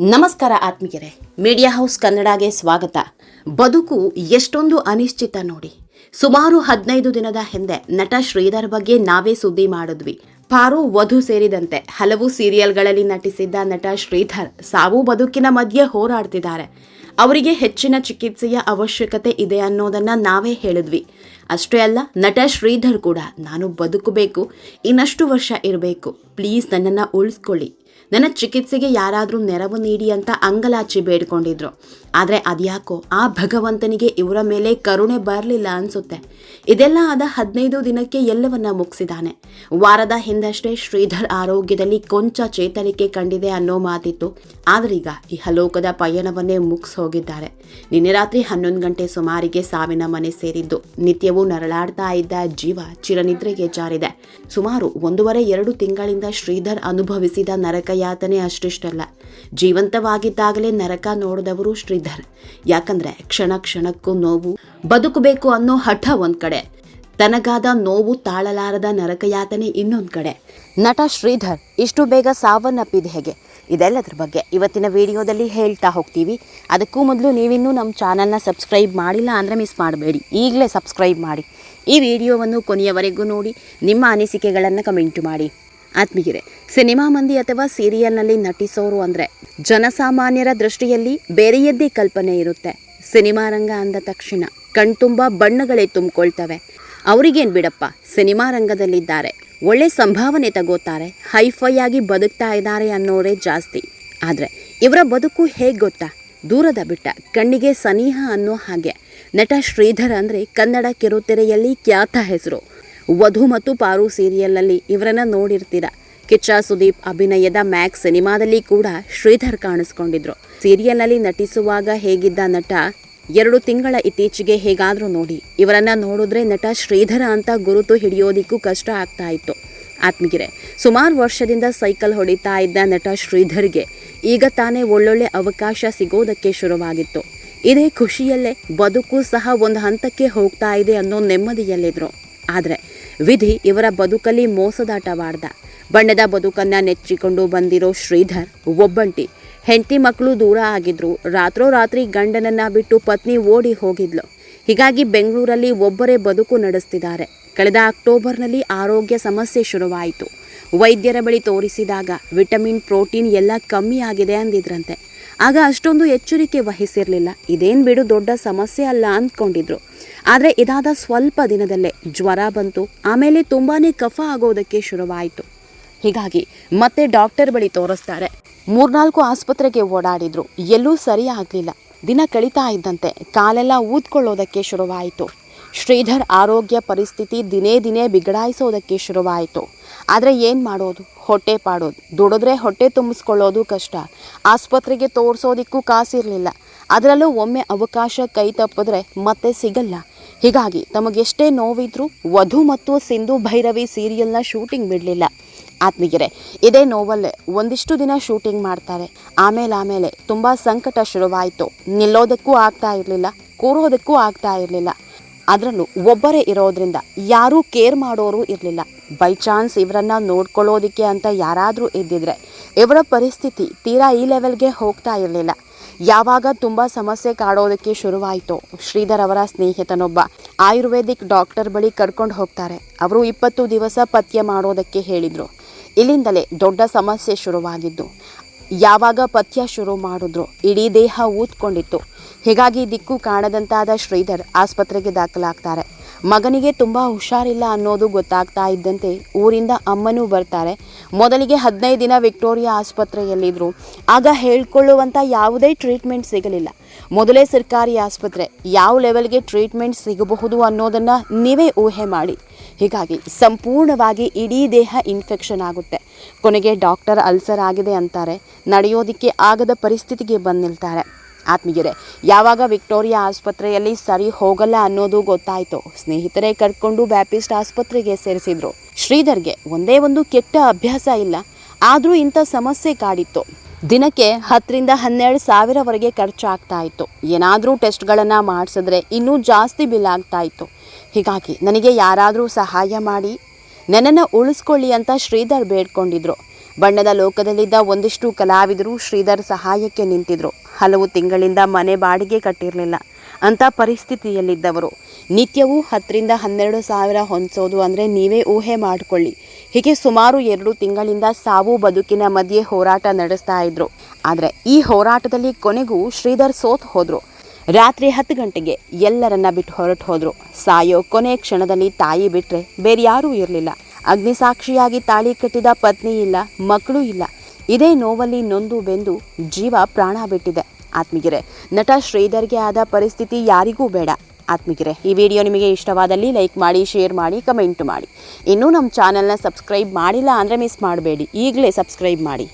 ನಮಸ್ಕಾರ ಆತ್ಮೀಯರೇ media house ಕನ್ನಡಗೆ ಸ್ವಾಗತ. ಬದುಕು ಎಷ್ಟೊಂದು ಅನಿಶ್ಚಿತ ನೋಡಿ. ಸುಮಾರು ಹದಿನೈದು ದಿನದ ಹಿಂದೆ ನಟ ಶ್ರೀಧರ್ ಬಗ್ಗೆ ನಾವೇ ಸುದ್ದಿ ಮಾಡಿದ್ವಿ. ಪಾರು ವಧು ಸೇರಿದಂತೆ ಹಲವು ಸೀರಿಯಲ್ಗಳಲ್ಲಿ ನಟಿಸಿದ್ದ ನಟ ಶ್ರೀಧರ್ ಸಾವು ಬದುಕಿನ ಮಧ್ಯೆ ಹೋರಾಡ್ತಿದ್ದಾರೆ. ಅವರಿಗೆ ಹೆಚ್ಚಿನ ಚಿಕಿತ್ಸೆಯ ಅವಶ್ಯಕತೆ ಇದೆ ಅನ್ನೋದನ್ನ ನಾವೇ ಹೇಳಿದ್ವಿ. ಅಷ್ಟೇ ಅಲ್ಲ, ನಟ ಶ್ರೀಧರ್ ಕೂಡ, ನಾನು ಬದುಕಬೇಕು, ಇನ್ನಷ್ಟು ವರ್ಷ ಇರಬೇಕು ಪ್ಲೀಸ್ ನನ್ನನ್ನು ಉಳಿಸ್ಕೊಳ್ಳಿ ನನ್ನ ಚಿಕಿತ್ಸೆಗೆ ಯಾರಾದರೂ ನೆರವು ನೀಡಿ ಅಂತ ಅಂಗಲಾಚಿ ಬೇಡ್ಕೊಂಡಿದ್ರು. ಆದರೆ ಅದ್ಯಾಕೋ ಆ ಭಗವಂತನಿಗೆ ಇವರ ಮೇಲೆ ಕರುಣೆ ಬರಲಿಲ್ಲ ಅನ್ಸುತ್ತೆ. ಇದೆಲ್ಲ ಆದ ಹದಿನೈದು ದಿನಕ್ಕೆ ಎಲ್ಲವನ್ನ ಮುಗಿಸಿದಾನೆ. ವಾರದ ಹಿಂದಷ್ಟೇ ಶ್ರೀಧರ್ ಆರೋಗ್ಯದಲ್ಲಿ ಕೊಂಚ ಚೇತರಿಕೆ ಕಂಡಿದೆ ಅನ್ನೋ ಮಾತಿತ್ತು. ಆದ್ರೀಗ ಈ ಹಲೋಕದ ಪಯಣವನ್ನೇ ಮುಗಿಸ್ ಹೋಗಿದ್ದಾರೆ ನಿನ್ನೆ ರಾತ್ರಿ ಹನ್ನೊಂದು ಗಂಟೆ ಸುಮಾರಿಗೆ ಸಾವಿನ ಮನೆ ಸೇರಿದ್ದು. ನಿತ್ಯವೂ ನರಳಾಡ್ತಾ ಇದ್ದ ಜೀವ ಚಿರನಿದ್ರೆಗೆ ಜಾರಿದೆ. ಸುಮಾರು ಒಂದೂವರೆ ಎರಡು ತಿಂಗಳಿಂದ ಶ್ರೀಧರ್ ಅನುಭವಿಸಿದ ನರಕ ಯಾತನೆ ಅಷ್ಟಿಷ್ಟಲ್ಲ. ಜೀವಂತವಾಗಿದ್ದಾಗಲೇ ನರಕ ನೋಡಿದವರು ಶ್ರೀಧರ್. ಯಾಕಂದ್ರೆ ಕ್ಷಣ ಕ್ಷಣಕ್ಕೂ ನೋವು, ಬದುಕಬೇಕು ಅನ್ನೋ ಹಠ ಒಂದ್ ಕಡೆ. ತನಗಾದ ನೋವು ತಾಳಲಾರದ ನರಕಯಾತನೆ ಇನ್ನೊಂದ್ ಕಡೆ. ನಟ ಶ್ರೀಧರ್ ಇಷ್ಟು ಬೇಗ ಸಾವನ್ನಪ್ಪಿದ ಹೇಗೆ? ಇದೆಲ್ಲದ್ರ ಬಗ್ಗೆ ಇವತ್ತಿನ ವಿಡಿಯೋದಲ್ಲಿ ಹೇಳ್ತಾ ಹೋಗ್ತೀವಿ. ಅದಕ್ಕೂ ಮೊದಲು ನೀವಿನ್ನೂ ನಮ್ಮ ಚಾನಲ್ನ ಸಬ್ಸ್ಕ್ರೈಬ್ ಮಾಡಿಲ್ಲ ಅಂದರೆ ಮಿಸ್ ಮಾಡಬೇಡಿ. ಈಗಲೇ ಸಬ್ಸ್ಕ್ರೈಬ್ ಮಾಡಿ. ಈ ವಿಡಿಯೋವನ್ನು ಕೊನೆಯವರೆಗೂ ನೋಡಿ, ನಿಮ್ಮ ಅನಿಸಿಕೆಗಳನ್ನು ಕಮೆಂಟ್ ಮಾಡಿ. ಆತ್ಮೀಯರೇ, ಸಿನಿಮಾ ಮಂದಿ ಅಥವಾ ಸೀರಿಯಲ್ನಲ್ಲಿ ನಟಿಸೋರು ಅಂದರೆ ಜನಸಾಮಾನ್ಯರ ದೃಷ್ಟಿಯಲ್ಲಿ ಬೇರೆಯದ್ದೇ ಕಲ್ಪನೆ ಇರುತ್ತೆ. ಸಿನಿಮಾ ರಂಗ ಅಂದ ತಕ್ಷಣ ಕಣ್ತುಂಬ ಬಣ್ಣಗಳೇ ತುಂಬಿಕೊಳ್ತವೆ. ಅವರಿಗೇನು ಬಿಡಪ್ಪ, ಸಿನಿಮಾ ರಂಗದಲ್ಲಿದ್ದಾರೆ. ಒಳ್ಳೆ ಸಂಭಾವನೆ ತಗೋತಾರೆ, ಹೈಫೈ ಆಗಿ ಬದುಕ್ತಾ ಇದ್ದಾರೆ ಅನ್ನೋರೇ ಜಾಸ್ತಿ. ಆದರೆ ಇವರ ಬದುಕು ಹೇಗೆ ಗೊತ್ತಾ? ದೂರದ ಬಿಟ್ಟ ಕಣ್ಣಿಗೆ ಸನಿಹ ಅನ್ನೋ ಹಾಗೆ. ನಟ ಶ್ರೀಧರ್ ಅಂದರೆ ಕನ್ನಡ ಕಿರುತೆರೆಯಲ್ಲಿ ಖ್ಯಾತ ಹೆಸರು. ವಧು ಮತ್ತು ಪಾರು ಸೀರಿಯಲ್ನಲ್ಲಿ ಇವರನ್ನ ನೋಡಿರ್ತೀರ. ಕಿಚ್ಚ ಸುದೀಪ್ ಅಭಿನಯದ ಮ್ಯಾಕ್ಸ್ ಸಿನಿಮಾದಲ್ಲಿ ಕೂಡ ಶ್ರೀಧರ್ ಕಾಣಿಸ್ಕೊಂಡಿದ್ರು. ಸೀರಿಯಲ್ನಲ್ಲಿ ನಟಿಸುವಾಗ ಹೇಗಿದ್ದ ನಟ ಎರಡು ತಿಂಗಳ ಇತ್ತೀಚೆಗೆ ಹೇಗಾದ್ರೂ ನೋಡಿ, ಇವರನ್ನ ನೋಡಿದ್ರೆ ನಟ ಶ್ರೀಧರ ಅಂತ ಗುರುತು ಹಿಡಿಯೋದಿಕ್ಕೂ ಕಷ್ಟ ಆಗ್ತಾ ಇತ್ತು. ಆತ್ಮಗಿರೆ ಸುಮಾರು ವರ್ಷದಿಂದ ಸೈಕಲ್ ಹೊಡಿತಾ ಇದ್ದ ನಟ ಶ್ರೀಧರ್ಗೆ ಈಗ ತಾನೇ ಒಳ್ಳೊಳ್ಳೆ ಅವಕಾಶ ಸಿಗೋದಕ್ಕೆ ಶುರುವಾಗಿತ್ತು. ಇದೇ ಖುಷಿಯಲ್ಲೇ ಬದುಕು ಸಹ ಒಂದು ಹಂತಕ್ಕೆ ಹೋಗ್ತಾ ಇದೆ ಅನ್ನೋ ನೆಮ್ಮದಿಯಲ್ಲಿದ್ರು. ಆದರೆ ವಿಧಿ ಇವರ ಬದುಕಲ್ಲಿ ಮೋಸದಾಟವಾಡ್ದ. ಬಣ್ಣದ ಬದುಕನ್ನ ನೆಚ್ಚಿಕೊಂಡು ಬಂದಿರೋ ಶ್ರೀಧರ್ ಒಬ್ಬಂಟಿ. ಹೆಂಡತಿ ಮಕ್ಕಳು ದೂರ ಆಗಿದ್ರು. ರಾತ್ರೋರಾತ್ರಿ ಗಂಡನನ್ನ ಬಿಟ್ಟು ಪತ್ನಿ ಓಡಿ ಹೋಗಿದ್ಲು. ಹೀಗಾಗಿ ಬೆಂಗಳೂರಲ್ಲಿ ಒಬ್ಬರೇ ಬದುಕು ನಡೆಸ್ತಿದ್ದಾರೆ. ಕಳೆದ ಅಕ್ಟೋಬರ್ನಲ್ಲಿ ಆರೋಗ್ಯ ಸಮಸ್ಯೆ ಶುರುವಾಯಿತು. ವೈದ್ಯರ ಬಳಿ ತೋರಿಸಿದಾಗ ವಿಟಮಿನ್, ಪ್ರೋಟೀನ್ ಎಲ್ಲ ಕಮ್ಮಿ ಆಗಿದೆ ಅಂದಿದ್ರಂತೆ. ಆಗ ಅಷ್ಟೊಂದು ಎಚ್ಚರಿಕೆ ವಹಿಸಿರಲಿಲ್ಲ. ಇದೇನು ಬಿಡು ದೊಡ್ಡ ಸಮಸ್ಯೆ ಅಲ್ಲ ಅಂದ್ಕೊಂಡಿದ್ರು. ಆದರೆ ಇದಾದ ಸ್ವಲ್ಪ ದಿನದಲ್ಲೇ ಜ್ವರ ಬಂತು. ಆಮೇಲೆ ತುಂಬಾ ಕಫ ಆಗೋದಕ್ಕೆ ಶುರುವಾಯಿತು. ಹೀಗಾಗಿ ಮತ್ತೆ ಡಾಕ್ಟರ್ ಬಳಿ ತೋರಿಸ್ತಾರೆ. ಮೂರ್ನಾಲ್ಕು ಆಸ್ಪತ್ರೆಗೆ ಓಡಾಡಿದ್ರು. ಎಲ್ಲೂ ಸರಿ ಆಗಲಿಲ್ಲ. ದಿನ ಕಳೀತಾ ಇದ್ದಂತೆ ಕಾಲೆಲ್ಲ ಊದ್ಕೊಳ್ಳೋದಕ್ಕೆ ಶುರುವಾಯಿತು. ಶ್ರೀಧರ್ ಆರೋಗ್ಯ ಪರಿಸ್ಥಿತಿ ದಿನೇ ದಿನೇ ಬಿಗಡಾಯಿಸೋದಕ್ಕೆ ಶುರುವಾಯಿತು. ಆದರೆ ಏನು ಮಾಡೋದು? ಹೊಟ್ಟೆ ಪಾಡೋದು. ದುಡಿದ್ರೆ ಹೊಟ್ಟೆ ತುಂಬಿಸ್ಕೊಳ್ಳೋದು ಕಷ್ಟ. ಆಸ್ಪತ್ರೆಗೆ ತೋರಿಸೋದಿಕ್ಕೂ ಕಾಸಿರಲಿಲ್ಲ. ಅದರಲ್ಲೂ ಒಮ್ಮೆ ಅವಕಾಶ ಕೈ ತಪ್ಪಿದ್ರೆ ಮತ್ತೆ ಸಿಗಲ್ಲ. ಹೀಗಾಗಿ ತಮಗೆಷ್ಟೇ ನೋವಿದ್ರೂ ವಧು ಮತ್ತು ಸಿಂಧು ಭೈರವಿ ಸೀರಿಯಲ್ನ ಶೂಟಿಂಗ್ ಬಿಡಲಿಲ್ಲ. ಆತ್ಮೀಯರೇ, ಇದೇ ನೋವಲ್ಲೇ ಒಂದಿಷ್ಟು ದಿನ ಶೂಟಿಂಗ್ ಮಾಡ್ತಾರೆ. ಆಮೇಲೆ ಆಮೇಲೆ ತುಂಬ ಸಂಕಟ ಶುರುವಾಯಿತು. ನಿಲ್ಲೋದಕ್ಕೂ ಆಗ್ತಾ ಇರಲಿಲ್ಲ, ಕೂರೋದಕ್ಕೂ ಆಗ್ತಾ ಇರಲಿಲ್ಲ. ಅದರಲ್ಲೂ ಒಬ್ಬರೇ ಇರೋದ್ರಿಂದ ಯಾರೂ ಕೇರ್ ಮಾಡೋರು ಇರಲಿಲ್ಲ. ಬೈ ಚಾನ್ಸ್ ಇವರನ್ನ ನೋಡ್ಕೊಳ್ಳೋದಕ್ಕೆ ಅಂತ ಯಾರಾದರೂ ಇದ್ದಿದ್ರೆ, ಇವರ ಪರಿಸ್ಥಿತಿ ತೀರಾ ಈ ಲೆವೆಲ್ಗೆ ಹೋಗ್ತಾ ಇರಲಿಲ್ಲ. ಯಾವಾಗ ತುಂಬ ಸಮಸ್ಯೆ ಕಾಡೋದಕ್ಕೆ ಶುರುವಾಯಿತು, ಶ್ರೀಧರ್ ಅವರ ಸ್ನೇಹಿತನೊಬ್ಬ ಆಯುರ್ವೇದಿಕ್ ಡಾಕ್ಟರ್ ಬಳಿ ಕರ್ಕೊಂಡು ಹೋಗ್ತಾರೆ. ಅವರು ಇಪ್ಪತ್ತು ದಿವಸ ಪಥ್ಯ ಮಾಡೋದಕ್ಕೆ ಹೇಳಿದರು. ಇಲ್ಲಿಂದಲೇ ದೊಡ್ಡ ಸಮಸ್ಯೆ ಶುರುವಾಗಿದ್ದು. ಯಾವಾಗ ಪಥ್ಯ ಶುರು ಮಾಡಿದ್ರು, ಇಡೀ ದೇಹ ಊದ್ಕೊಂಡಿತ್ತು. ಹೀಗಾಗಿ ದಿಕ್ಕು ಕಾಣದಂತಾದ ಶ್ರೀಧರ್ ಆಸ್ಪತ್ರೆಗೆ ದಾಖಲಾಗ್ತಾರೆ. ಮಗನಿಗೆ ತುಂಬ ಹುಷಾರಿಲ್ಲ ಅನ್ನೋದು ಗೊತ್ತಾಗ್ತಾ ಇದ್ದಂತೆ ಊರಿಂದ ಅಮ್ಮನೂ ಬರ್ತಾರೆ. ಮೊದಲಿಗೆ ಹದಿನೈದು ದಿನ ವಿಕ್ಟೋರಿಯಾ ಆಸ್ಪತ್ರೆಯಲ್ಲಿದ್ದರು ಆಗ ಹೇಳ್ಕೊಳ್ಳುವಂಥ ಯಾವುದೇ ಟ್ರೀಟ್ಮೆಂಟ್ ಸಿಗಲಿಲ್ಲ. ಮೊದಲೇ ಸರ್ಕಾರಿ ಆಸ್ಪತ್ರೆ, ಯಾವ ಲೆವೆಲ್ಗೆ ಟ್ರೀಟ್ಮೆಂಟ್ ಸಿಗಬಹುದು ಅನ್ನೋದನ್ನು ನೀವೇ ಊಹೆ ಮಾಡಿ. ಹೀಗಾಗಿ ಸಂಪೂರ್ಣವಾಗಿ ಇಡೀ ದೇಹ ಇನ್ಫೆಕ್ಷನ್ ಆಗುತ್ತೆ. ಕೊನೆಗೆ ಡಾಕ್ಟರ್ ಅಲ್ಸರ್ ಆಗಿದೆ ಅಂತಾರೆ. ನಡೆಯೋದಕ್ಕೆ ಆಗದ ಪರಿಸ್ಥಿತಿಗೆ ಬಂದು ನಿಲ್ತಾರೆ ಆತ್ಮೀಯರೇ, ಯಾವಾಗ ವಿಕ್ಟೋರಿಯಾ ಆಸ್ಪತ್ರೆಯಲ್ಲಿ ಸರಿ ಹೋಗಲ್ಲ ಅನ್ನೋದು ಗೊತ್ತಾಯಿತು. ಸ್ನೇಹಿತರೇ, ಕರ್ಕೊಂಡು ಬ್ಯಾಪಿಸ್ಟ್ ಆಸ್ಪತ್ರೆಗೆ ಸೇರಿಸಿದ್ರು. ಶ್ರೀಧರ್ಗೆ ಒಂದೇ ಒಂದು ಕೆಟ್ಟ ಅಭ್ಯಾಸ ಇಲ್ಲ, ಆದರೂ ಇಂಥ ಸಮಸ್ಯೆ ಕಾಡಿತ್ತು. ದಿನಕ್ಕೆ ಹತ್ತರಿಂದ ಹನ್ನೆರಡು ಸಾವಿರವರೆಗೆ ಖರ್ಚಾಗ್ತಾ ಇತ್ತು. ಏನಾದರೂ ಟೆಸ್ಟ್ಗಳನ್ನು ಮಾಡಿಸಿದ್ರೆ ಇನ್ನೂ ಜಾಸ್ತಿ ಬಿಲ್ ಆಗ್ತಾ ಇತ್ತು. ಹೀಗಾಗಿ ನನಗೆ ಯಾರಾದರೂ ಸಹಾಯ ಮಾಡಿ, ನನ್ನನ್ನು ಉಳಿಸ್ಕೊಳ್ಳಿ ಅಂತ ಶ್ರೀಧರ್ ಬೇಡ್ಕೊಂಡಿದ್ರು. ಬಣ್ಣದ ಲೋಕದಲ್ಲಿದ್ದ ಒಂದಿಷ್ಟು ಕಲಾವಿದರು ಶ್ರೀಧರ್ ಸಹಾಯಕ್ಕೆ ನಿಂತಿದ್ರು. ಹಲವು ತಿಂಗಳಿಂದ ಮನೆ ಬಾಡಿಗೆ ಕಟ್ಟಿರಲಿಲ್ಲ. ಅಂಥ ಪರಿಸ್ಥಿತಿಯಲ್ಲಿದ್ದವರು. ನಿತ್ಯವೂ ಹತ್ತರಿಂದ ಹನ್ನೆರಡು ಸಾವಿರ ಹೊಂದಿಸೋದು ಅಂದರೆ ನೀವೇ ಊಹೆ ಮಾಡಿಕೊಳ್ಳಿ. ಹೀಗೆ ಸುಮಾರು ಎರಡು ತಿಂಗಳಿಂದ ಸಾವು ಬದುಕಿನ ಮಧ್ಯೆ ಹೋರಾಟ ನಡೆಸ್ತಾ ಇದ್ರು. ಆದರೆ ಈ ಹೋರಾಟದಲ್ಲಿ ಕೊನೆಗೂ ಶ್ರೀಧರ್ ಸೋತ್ ಹೋದರು. ರಾತ್ರಿ ಹತ್ತು ಗಂಟೆಗೆ ಎಲ್ಲರನ್ನ ಬಿಟ್ಟು ಹೊರಟು ಹೋದರು ಸಾಯೋ ಕೊನೆ ಕ್ಷಣದಲ್ಲಿ ತಾಯಿ ಬಿಟ್ಟರೆ ಬೇರೆ ಯಾರೂ ಇರಲಿಲ್ಲ. ಅಗ್ನಿಸಾಕ್ಷಿಯಾಗಿ ತಾಳಿ ಕಟ್ಟಿದ ಪತ್ನಿ ಇಲ್ಲ, ಮಕ್ಕಳು ಇಲ್ಲ. ಇದೇ ನೋವಲ್ಲಿ ನೊಂದು ಬೆಂದು ಜೀವ ಪ್ರಾಣ ಬಿಟ್ಟಿದೆ. ಆತ್ಮಿಗಿರೆ ನಟ ಶ್ರೀಧರ್ಗೆ ಆದ ಪರಿಸ್ಥಿತಿ ಯಾರಿಗೂ ಬೇಡ. ಆತ್ಮಿಗಿರೆ ಈ ವಿಡಿಯೋ ನಿಮಗೆ ಇಷ್ಟವಾದಲ್ಲಿ ಲೈಕ್ ಮಾಡಿ, ಶೇರ್ ಮಾಡಿ, ಕಮೆಂಟ್ ಮಾಡಿ. ಇನ್ನೂ ನಮ್ಮ ಚಾನಲ್ನ ಸಬ್ಸ್ಕ್ರೈಬ್ ಮಾಡಿಲ್ಲ ಅಂದರೆ ಮಿಸ್ ಮಾಡಬೇಡಿ. ಈಗಲೇ ಸಬ್ಸ್ಕ್ರೈಬ್ ಮಾಡಿ.